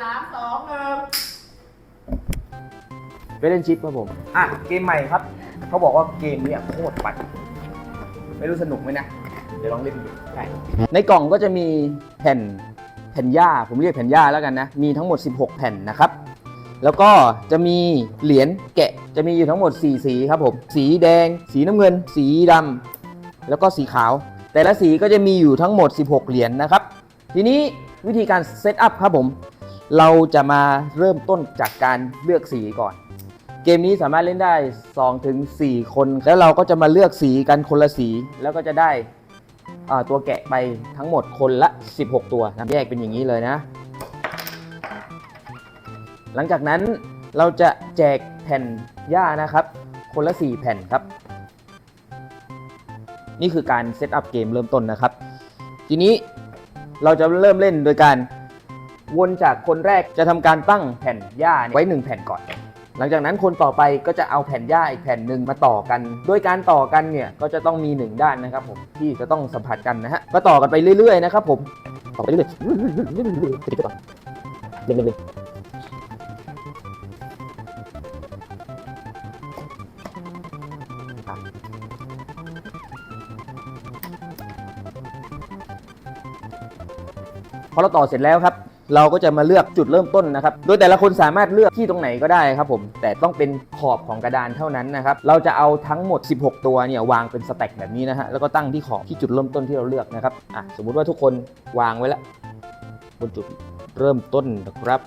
สามสองหนึ่งไปเล่นชิปครับผม อะเกมใหม่ครับ เขาบอกว่าเกมเนี้ยโคตรปัดไม่รู้สนุกไหมนะ เดี๋ยวลองเล่นดูใช่ในกล่องก็จะมีแผ่นแผ่นหญ้า ผมเรียกแผ่นหญ้าแล้วกันนะ มีทั้งหมด 16 แผ่นนะครับ แล้วก็จะมีเหรียญแกะ จะมีอยู่ทั้งหมด 4 สีครับผม สีแดง สีน้ำเงิน สีดำแล้วก็สีขาว แต่ละสีก็จะมีอยู่ทั้งหมด 16 เหรียญนะครับ ทีนี้วิธีการเซตอัพครับผม เราจะมาเริ่มต้นจากการเลือกสีก่อน เกมนี้สามารถเล่นได้2ถึง4คน แล้วเราก็จะมาเลือกสีกันคนละสี แล้วก็จะได้ตัวแกะไปทั้งหมดคนละ 16 ตัวนะแยกเป็นอย่างนี้เลยนะ หลังจากนั้นเราจะแจกแผ่นหญ้านะครับ คนละ 4 แผ่นครับ นี่คือการเซตอัพเกมเริ่มต้นนะครับ ทีนี้เราจะเริ่มเล่นโดยการ วนจากคนแรกจะทำการตั้งแผ่นหญ้าไว้ 1 แผ่นก่อน หลังจากนั้นคนต่อไปก็จะเอาแผ่นหญ้าอีกแผ่นหนึ่งมาต่อกัน โดยการต่อกันเนี่ยก็จะต้องมี 1 ด้านนะครับผมที่จะต้องสัมผัสกันนะฮะก็ต่อกันไปเรื่อยๆนะครับผมต่อไปเรื่อยๆติดไปก่อนเรื่อยๆพอเราต่อเสร็จแล้วครับ เราก็จะมาเลือกจุดเริ่มต้นนะครับ โดยแต่ละคนสามารถเลือกที่ตรงไหนก็ได้ครับผม แต่ต้องเป็นขอบของกระดานเท่านั้นนะครับ เราจะเอาทั้งหมด 16 ตัวเนี่ยวางเป็นสแต็กแบบนี้นะฮะ แล้วก็ตั้งที่ขอบที่จุดเริ่มต้นที่เราเลือกนะครับ อะ สมมุติว่าทุกคนวางไว้แล้วบนจุดเริ่มต้นนะครับ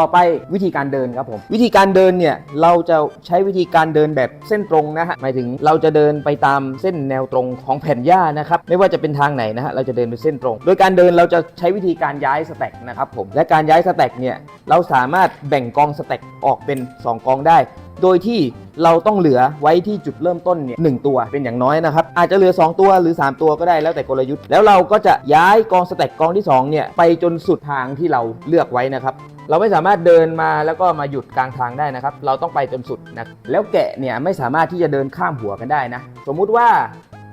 ต่อไปวิธีการเดินครับผม วิธีการเดินเนี่ยเราจะใช้วิธีการเดินแบบเส้นตรงนะฮะหมายถึงเราจะเดินไปตามเส้นแนวตรงของแผ่นหญ้านะครับไม่ว่าจะเป็นทางไหนนะฮะเราจะเดินเป็นเส้นตรง โดยการเดินเราจะใช้วิธีการย้ายสแต็กนะครับผมและการย้ายสแต็กเนี่ยเราสามารถแบ่งกองสแต็กออกเป็น 2 กองได้ โดยที่เราต้องเหลือไว้ที่จุดเริ่มต้นเนี่ยหตัวเป็นอย่างน้อยนะครับ อาจจะเหลือ 2 ตัวหรือ 3 ตัวก็ได้แล้วแต่กลยุทธ์ แล้วเราก็จะย้ายกองสแต็กกองที่2เนี่ยไปจนสุดทางที่เราเลือกไว้นะครับ เราไม่สามารถเดินมาแล้วก็มาหยุดกลางทางได้นะครับ เราต้องไปจนสุดนะแล้วแกะเนี่ยไม่สามารถที่จะเดินข้ามหัวกันได้นะ สมมุติว่า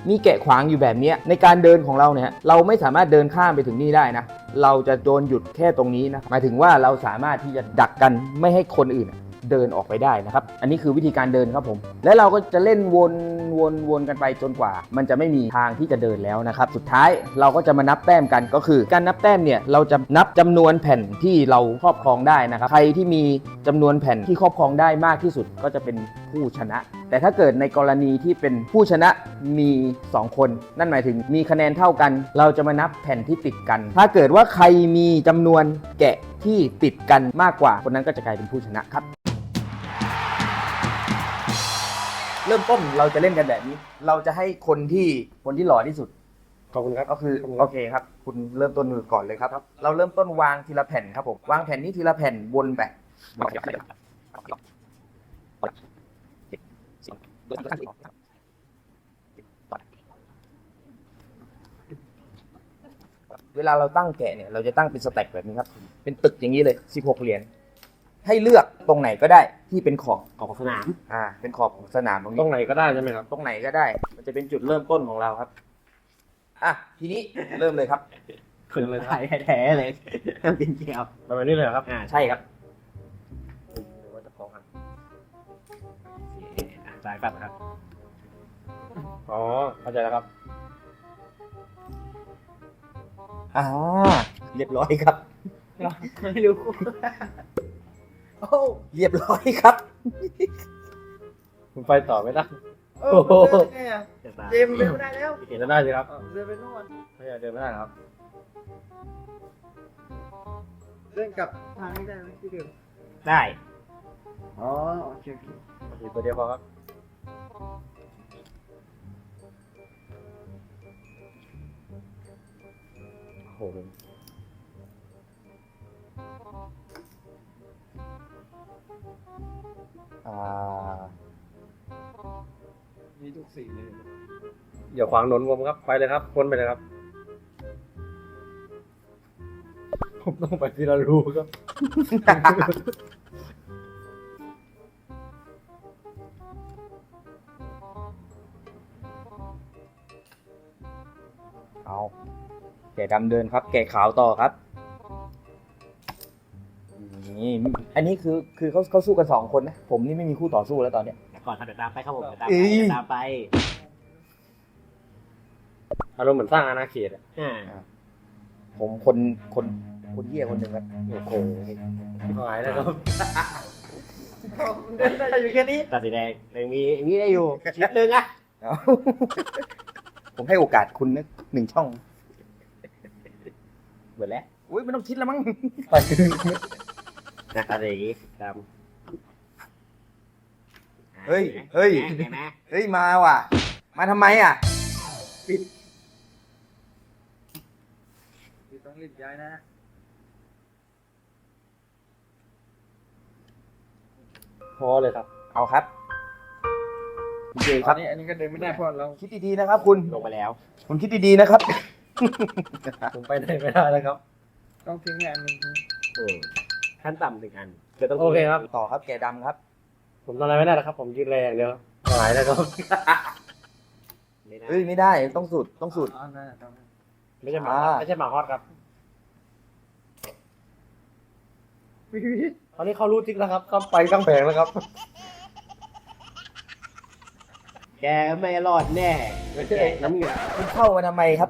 มีแกะขวางอยู่แบบนี้ในการเดินของเราเนี่ยเราไม่สามารถเดินข้ามไปถึงนี่ได้นะ เราจะโดนหยุดแค่ตรงนี้นะหมายถึงว่าเราสามารถที่จะดักกันไม่ให้คนอื่น เดินออกไปได้นะครับ อันนี้คือวิธีการเดินครับผม และเราก็จะเล่นวนวนวนกันไปจนกว่า มันจะไม่มีทางที่จะเดินแล้วนะครับ สุดท้ายเราก็จะมานับแต้มกันก็คือ การนับแต้มเนี่ยเราจะนับจำนวนแผ่นที่เราครอบครองได้นะครับ ใครที่มีจำนวนแผ่นที่ครอบครองได้มากที่สุดก็จะเป็นผู้ชนะ แต่ถ้าเกิดในกรณีที่เป็นผู้ชนะมี 2 คน นั่นหมายถึงมีคะแนนเท่ากัน เราจะมานับแผ่นที่ติดกัน ถ้าเกิดว่าใครมีจำนวนแกะที่ติดกันมากกว่า คนนั้นก็จะกลายเป็นผู้ชนะครับ เริ่มต้นเราจะเล่นกันแบบนี้ เราจะให้คนที่คนที่หล่อที่สุด ขอบคุณครับ ก็คือขบณโอเคครับ คุณเริ่มต้นมือก่อนเลยครับ เราเริ่มต้นวางทีละแผ่นครับผมวางแผ่นนี้ทีละแผ่นวนไปเวลาเราตั้งแกะเนี่ยเราจะตั้งเป็นสแต็กแบบนี้ครับ เป็นตึกอย่างนี้เลย 16 เหรียญ ให้เลือกตรงไหนก็ได้ที่เป็นขอบขอบสนาม อ่า เป็นขอบของสนามตรงตรนี้งไหนก็ได้ใช่ไหมครับ ตรงไหนก็ได้ มันจะเป็นจุดเริ่มต้นของเราครับ อะทีนี้เริ่มเลยครับ ขึ้นเลยครับแท้ๆเลยเป็นเกียวประมาณนี้เลยเหรอครับอ่าใช่ครับเดี๋ยวว่าจะพอกันสายกลับครับ อ๋อเข้าใจแล้วครับ อ่าเรียบร้อยครับ ไม่รู้ โอ้เรียบร้อยครับคุณไปต่อไม่ได้โอ้โหจะตายเจมส์เดินไม่ได้แล้วเห็นจะได้สิครับเดินไปโน่นไม่อยากเดินไม่ได้ครับ เดินกลับทางนี้ได้ไหมที่เดิมได้อ๋อโอเคโอเคอีกตัวเดียวพอครับ โอ้โห อ่ามีทุกสีเลยอย่าขวางหนนผมครับ ไปเลยครับพ้นไปเลยครับ ผมต้องไปที่เรารู้ครับอเอาแก่ดำเดินครับ แก่ขาวต่อครับ นี่อันนี้คือคือเขาเขาสู้กันสองคนนะ ผมนี่ไม่มีคู่ต่อสู้แล้วตอนเนี้ยเดี๋ยวก่อนครับเดี๋ยวตามไปครับผมเดี๋ยวตามเอ้ไปยเดี๋ยวตามไปอารมณ์เหมือนสร้างอาณาเขตอะอ่าผมคนคนคนเหี้ยคนหนึ่งครับโอ้โหหายแล้วครับอยู่แค่นี้ตาสีแดงยังมีอย่างนี้ได้อยู่ชิดนึงอะเอาผมให้โอกาสคุณนะหนึ่งช่องเหมือนแล้วอุ้ยไม่ต้องคิดแล้วมั้ง นะตาสีดำเฮ้ยเฮ้ยเห็นไหมเฮ้ยมาว่ะ มาทำไมอะต้องรีบย้ายนะพอเลยครับเอาครับคุณเจคอัรันบนี้อันนี้ก็เดินไม่ได้เพราะเราคิดดีๆนะครับ คุณลงไปแล้วคุณคิดดีๆนะครับ ผมไปไหนไม่ได้แล้วครับ ต้องทิ้งแค่อันหนึงเออ ขั้นต่ำหนึ่งอันดี๋ยวต้องโอเคครับ ต่อครับแกดำครับ ผมทำอะไรไม่ได้แล้วครับ ผมยืนแรงเดียวหายแล้วครับไม่ได้เฮ้ยไม่ได้ต้องสุดต้องสุด อ๋อนั่นแหละต้องไม่ใช่หมาอ่า ไม่ใช่หมาฮอตครับตอนนี้เขารู้ทิศแล้วครับเขาไปตั้งแผงแล้วครับแกไม่รอดแน่แกน้ำเหงื่อคุณเข้ามาทำไมครับ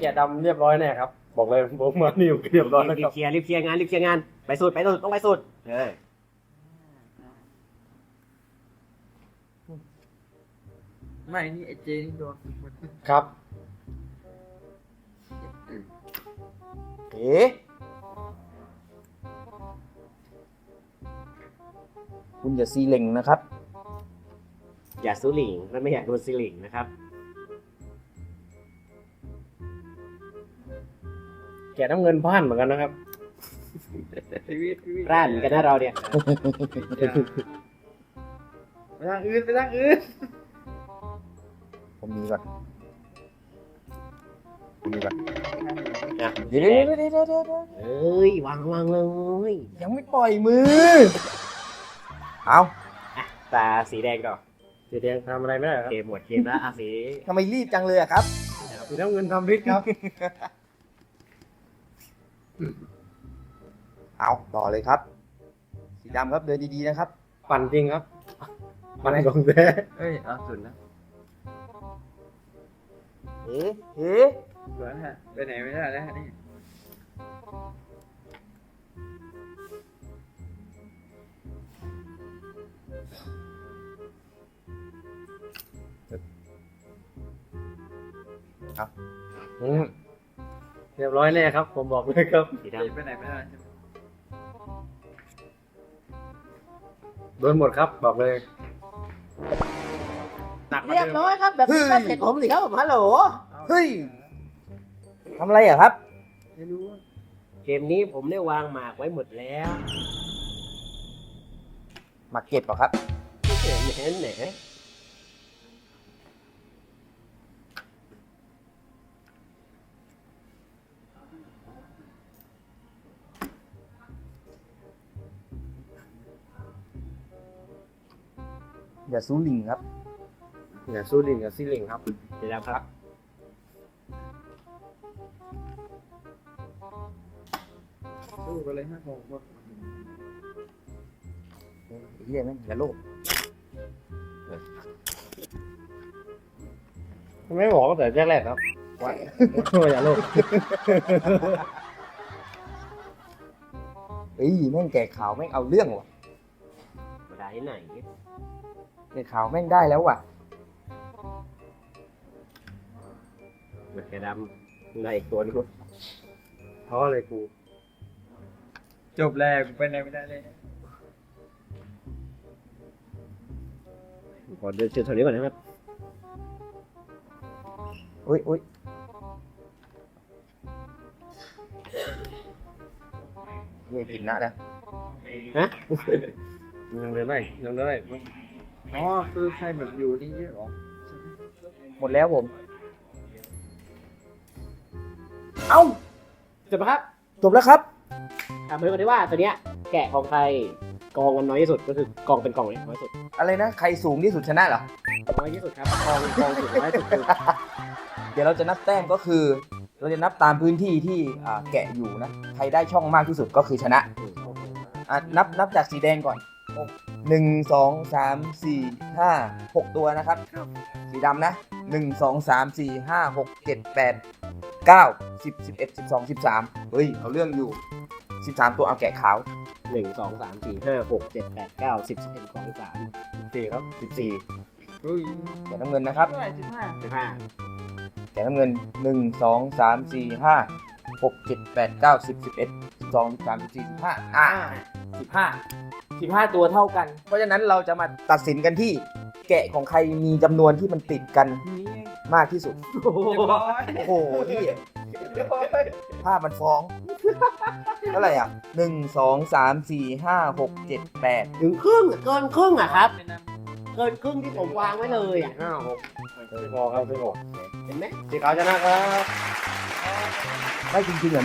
แกะดำเรียบร้อยแน่ครับ บอกเลยผมมานิวเรียบร้อยแล้วรีครับบเคลียร์รีบเคลียร์งานรีบเคลียร์งานไปสุดไปสุดต้องไปสุดเออไม่นี่ไอเจนี่โดนครับเอ๋คุณอย่าซีเล็งนะครับ อย่าสู้หลิงและไม่อยากโดนซีหลิงนะครับ แกะน้ำเงินพ่านเหมือนกันนะครับชีวิตชีวิตร่านเหมือนกันนะเราเนี่ยไปทางอื่นไปทางอื่นผมมีก่อนผมมีก่อนนะเดี๋ยวเดี๋ยวเดี๋ยวเดี๋ยวเดี๋ยวเดี๋ยวเอ้ยวางวางเลยยังไม่ปล่อยมือ เอาอะตาสีแดงก่อนสีแดงทำอะไรไม่ได้ครับเกมหมดเกมแล้วอะสีทำไมรีบจังเลยอะครับ สีน้ำเงินทำพิษครับ เอาต่อเลยครับ สีดำครับเดินดีๆนะครับ ปั่นจริงครับปั่นของแท้เอ้ยเอาสุดแล้วเอ๊ะเอ๊ะสวยฮะไปไหนไม่ได้แล้วฮะนี่อืม เรียบร้อยแน่ครับ ผมบอกเลยครับ สีเจดำไปไหนไม่ได้ใช่ไหมโดนหมดครับบอกเลยเรียบร้อยครับ แบบนี้ก็เสร็จผมสิครับผมฮัลโหลเฮ้ยทำอะไรอะครับ ไม่รู้ว่าเกมนี้ผมได้วางหมากไว้หมดแล้วมาเก็บเหรอครับเห็นเห็น ไหนอย่าซูลิงครับอย่าสู้ลิงกับซี่ลิงครับสีดำครับ สู้กันเลยฮะผมผมเฮ้ยเฮียแม่งอย่าโลภไม่บอกตั้งแต่แรกๆครับว่าว่าอย่าโลภเฮ้ยแม่งแก่ขาวแม่งเอาเรื่องว่ะ มาได้ที่ไหน แก่ขาวแม่งได้แล้วว่ะเหมือนแกดำในอีกตัวนึงท้อเลยกู จบแล้วไปไหนไม่ได้เลยขอเดินเชิญโทนี้ก่อนนะครับอุ้ยอุ้ยเฮียกินนะนะฮะยังเดินได้ยังเดินได้ อ๋อคือใครแบบอยู่นี่เยอะหรอหมดแล้วผม เอ้าจบไหมครับจบแล้วครับถามเพื่อนกันได้ว่าตัวเนี้ยแกะของใครกองมันน้อยที่สุดก็คือกองเป็นกองเนี่ยน้อยสุดอะไรนะ ใครสูงที่สุดชนะเหรอ น้อยที่สุดครับกองกองสุดน้อยสุดคือเดี๋ยวเราจะนับแต้มก็คือ เราจะนับตามพื้นที่ที่อ่าแกะอยู่นะ ใครได้ช่องมากที่สุดก็คือชนะอะนับนับจากสีแดงก่อน หนึ่งสองสามสี่ห้าหกตัวนะครับ สีดำนะหนึ่งสองสามสี่ห้าหกเจ็ดแปดเก้าสิบสิบเอ็ดสิบสองสิบสามเฮ้ย เอาเรื่องอยู่สิบสามตัวเอาแกะขาวหนึ่งสองสามสี่ห้าหกเจ็ดแปดเก้าสิบสิบเอ็ดสิบสองสิบสามสี่ครับสิบสี่อุ้ยแกะน้ำเงินนะครับเท่าไหร่สิบห้าสิบห้าแกะน้ำเงินหนึ่งสองสามสี่ห้าหกเจ็ดแปดเก้าสิบสิบเอ็ดสิบสองสิบสามสิบสี่สิบห้าอ่าสิบห้า สิบห้าตัวเท่ากัน เพราะฉะนั้นเราจะมาตัดสินกันที่แกะของใครมีจำนวนที่มันติดกันนี่ไงมากที่สุดเรียบร้อยโอ้โหนี่เรียบร้อยภาพมันฟ้องเท่าไหร่อะหนึ่งสองสามสี่ห้าหกเจ็ดแปดถึงครึ่งอะเกินครึ่งอะครับไม่นับเกินครึ่งที่ผมวางไว้เลยอะห้าหกสิบหกครับสิบหกเห็นไหมสีขาวชนะครับ ไม่จริงๆเหรอ